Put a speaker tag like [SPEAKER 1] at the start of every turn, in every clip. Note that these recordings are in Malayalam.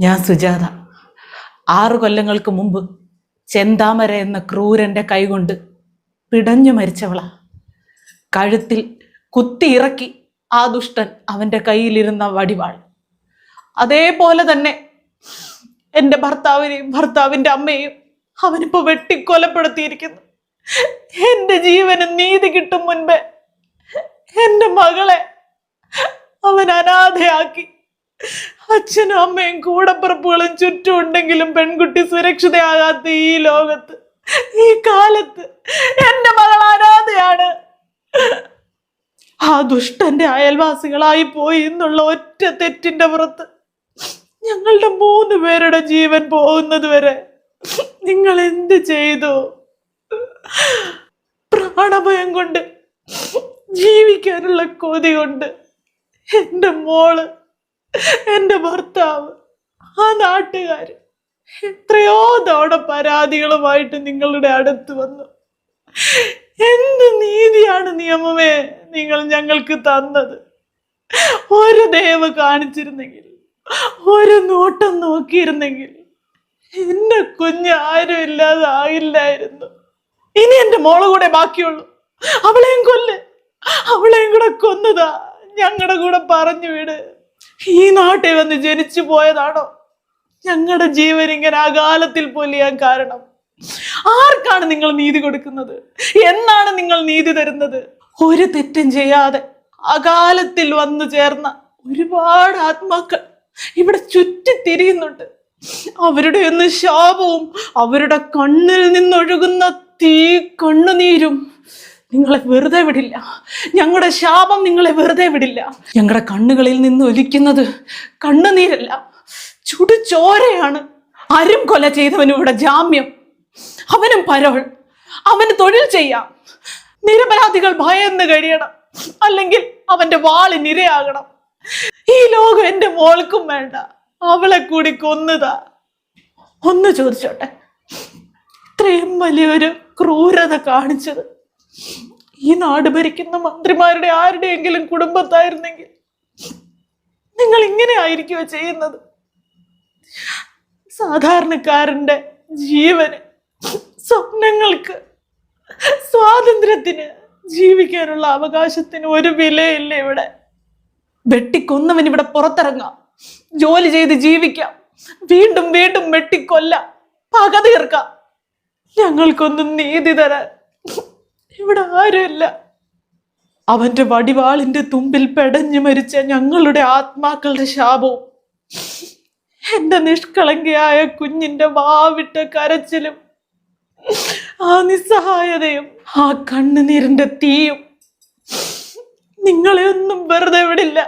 [SPEAKER 1] ഞാൻ സുജാത. ആറു കൊല്ലങ്ങൾക്ക് മുമ്പ് ചെന്താമര എന്ന ക്രൂരന്റെ കൈകൊണ്ട് പിടഞ്ഞു മരിച്ചവളാ. കഴുത്തിൽ കുത്തിയിറക്കി ആ ദുഷ്ടൻ അവന്റെ കയ്യിലിരുന്ന വടിവാൾ. അതേപോലെ തന്നെ എന്റെ ഭർത്താവിനെയും ഭർത്താവിന്റെ അമ്മയെയും അവനിപ്പോൾ വെട്ടിക്കൊലപ്പെടുത്തിയിരിക്കുന്നു. എന്റെ ജീവന് നീതി കിട്ടും മുൻപേ എന്റെ മകളെ അവൻ അനാഥയാക്കി. അച്ഛനും അമ്മയും കൂടപ്പുറപ്പുകളും ചുറ്റും ഉണ്ടെങ്കിലും പെൺകുട്ടി സുരക്ഷിതയാകാത്ത ഈ ലോകത്ത് ഈ കാലത്ത് എന്റെ മകൾ അനാഥയാണ് ആ ദുഷ്ടന്റെ അയൽവാസികളായി പോയി എന്നുള്ള ഒറ്റ തെറ്റിന്റെ പുറത്ത് ഞങ്ങളുടെ മൂന്ന് പേരുടെ ജീവൻ പോകുന്നത് വരെ നിങ്ങൾ എന്ത് ചെയ്തു? പ്രാണഭയം കൊണ്ട് ജീവിക്കാനുള്ള കൊതി കൊണ്ട് എന്റെ മോൾ എന്റെ ഭർത്താവ് ആ നാട്ടുകാർ എത്രയോ തവണ പരാതികളുമായിട്ട് നിങ്ങളുടെ അടുത്ത് വന്നു. എന്ത് നീതിയാണ് നിയമമേ നിങ്ങൾ ഞങ്ങൾക്ക് തന്നത്? ഒരു ദയവ് കാണിച്ചിരുന്നെങ്കിൽ ഒരു നോട്ടം നോക്കിയിരുന്നെങ്കിൽ എന്റെ കുഞ്ഞ് ആരും ഇല്ലാതെ ആയില്ലായിരുന്നു. ഇനി എന്റെ മോൾ കൂടെ ബാക്കിയുള്ളൂ. അവളെയും കൊല്ല്. അവളെയും കൂടെ കൊന്നതാ. ഞങ്ങളുടെ കൂടെ പറഞ്ഞു വിട്. ഈ നാട്ടിൽ വന്ന് ജനിച്ചു പോയതാണോ? ഞങ്ങളുടെ ജീവൻ ഇങ്ങനെ അകാലത്തിൽ പൊലിയാൻ കാരണം. ആർക്കാണ് നിങ്ങൾ നീതി കൊടുക്കുന്നത്? എന്നാണ് നിങ്ങൾ നീതി തരുന്നത്? ഒരു തെറ്റും ചെയ്യാതെ അകാലത്തിൽ വന്നു ചേർന്ന ഒരുപാട് ആത്മാക്കൾ ഇവിടെ ചുറ്റിത്തിരിയുന്നുണ്ട്. അവരുടെ ഒന്ന് ശാപവും അവരുടെ കണ്ണിൽ നിന്നൊഴുകുന്ന തീ കണ്ണുനീരും നിങ്ങളെ വെറുതെ വിടില്ല. ഞങ്ങളുടെ ശാപം നിങ്ങളെ വെറുതെ വിടില്ല. ഞങ്ങളുടെ കണ്ണുകളിൽ നിന്ന് ഒലിക്കുന്നത് കണ്ണുനീരല്ല ചുടുചോരയാണ്. അരും കൊല ചെയ്തവനും ഇവിടെ ജാമ്യം. അവനും പരോൾ. അവന് തൊഴിൽ ചെയ്യാം. നിരപരാധികൾ ഭയന്ന് കഴിയണം. അല്ലെങ്കിൽ അവന്റെ വാളി നിരയാകണം. ഈ ലോകം എന്റെ മോൾക്കും വേണ്ട. അവളെ കൂടി കൊന്നതാ. ഒന്ന് ചോദിച്ചോട്ടെ? ഇത്രയും വലിയൊരു ക്രൂരത കാണിച്ചത് ഈ നാട് ഭരിക്കുന്ന മന്ത്രിമാരുടെ ആരുടെയെങ്കിലും കുടുംബത്തായിരുന്നെങ്കിൽ നിങ്ങൾ ഇങ്ങനെ ആയിരിക്കുമോ ചെയ്യുന്നത്. സാധാരണക്കാരന്റെ ജീവന് സ്വപ്നങ്ങൾക്ക് സ്വാതന്ത്ര്യത്തിന് ജീവിക്കാനുള്ള അവകാശത്തിന് ഒരു വിലയില്ല ഇവിടെ. വെട്ടിക്കൊന്നവൻ ഇവിടെ പുറത്തിറങ്ങാം. ജോലി ചെയ്ത് ജീവിക്കാം. വീണ്ടും വീണ്ടും വെട്ടിക്കൊല്ലാം. പക തീർക്കാം ഞങ്ങൾക്കൊന്നും നീതി തരാൻ ഇവിടെ ആരുമില്ല. അവന്റെ വടിവാളിന്റെ തുമ്പിൽ പെടഞ്ഞു മരിച്ച ഞങ്ങളുടെ ആത്മാക്കളുടെ ശാപവും. എന്റെ നിഷ്കളങ്കയായ കുഞ്ഞിന്റെ വാവിട്ട കരച്ചിലും ആ നിസ്സഹായതയും ആ കണ്ണുനീരിന്റെ തീയും നിങ്ങളെ ഒന്നും വെറുതെ വിടില്ല.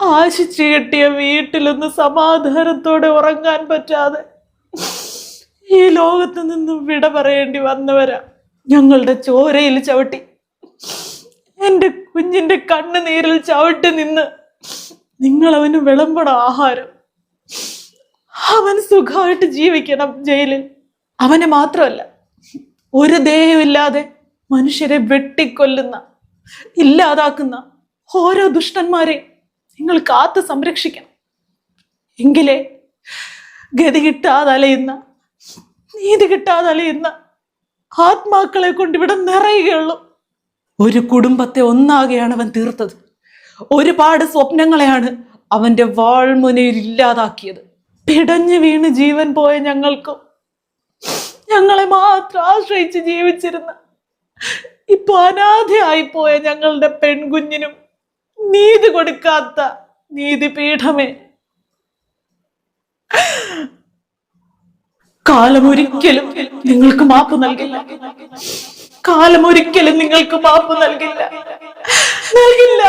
[SPEAKER 1] ആശിച്ചു കെട്ടിയ വീട്ടിലൊന്ന് സമാധാനത്തോടെ ഉറങ്ങാൻ പറ്റാതെ ഈ ലോകത്ത് നിന്നും വിട പറയേണ്ടി വന്നവരാ. ഞങ്ങളുടെ ചോരയിൽ ചവിട്ടി. എന്റെ കുഞ്ഞിന്റെ കണ്ണുനീരിൽ ചവിട്ടി നിന്ന് നിങ്ങൾ അവന് വിളമ്പണം ആഹാരം. അവൻ സുഖമായിട്ട് ജീവിക്കണം ജയിലിൽ. അവനെ മാത്രമല്ല ഒരു ദേഹമില്ലാതെ മനുഷ്യരെ വെട്ടിക്കൊല്ലുന്ന ഇല്ലാതാക്കുന്ന ഓരോ ദുഷ്ടന്മാരെ നിങ്ങൾ കാത്ത് സംരക്ഷിക്കണം. എങ്കിലേ ഗതി കിട്ടാതെ അലയുന്ന നീതി കിട്ടാതെ അലയുന്ന ആത്മാക്കളെ കൊണ്ട് ഇവിടെ നിറയുകയുള്ളൂ ഒരു കുടുംബത്തെ ഒന്നാകെയാണ് അവൻ തീർത്തത്. ഒരുപാട് സ്വപ്നങ്ങളെയാണ് അവന്റെ വാൾമുനയിൽ ഇല്ലാതാക്കിയത്. പിടഞ്ഞു വീണ് ജീവൻ പോയ ഞങ്ങൾക്കും ഞങ്ങളെ മാത്രം ആശ്രയിച്ച് ജീവിച്ചിരുന്ന ഇപ്പൊ അനാഥയായി പോയ ഞങ്ങളുടെ പെൺകുഞ്ഞിനും നീതി കൊടുക്കാത്ത നീതിപീഠമേ. കാലമൊരിക്കലും നിങ്ങൾക്ക് മാപ്പ് നൽകില്ല. കാലം ഒരിക്കലും നിങ്ങൾക്ക് മാപ്പ് നൽകില്ല. നൽകില്ല.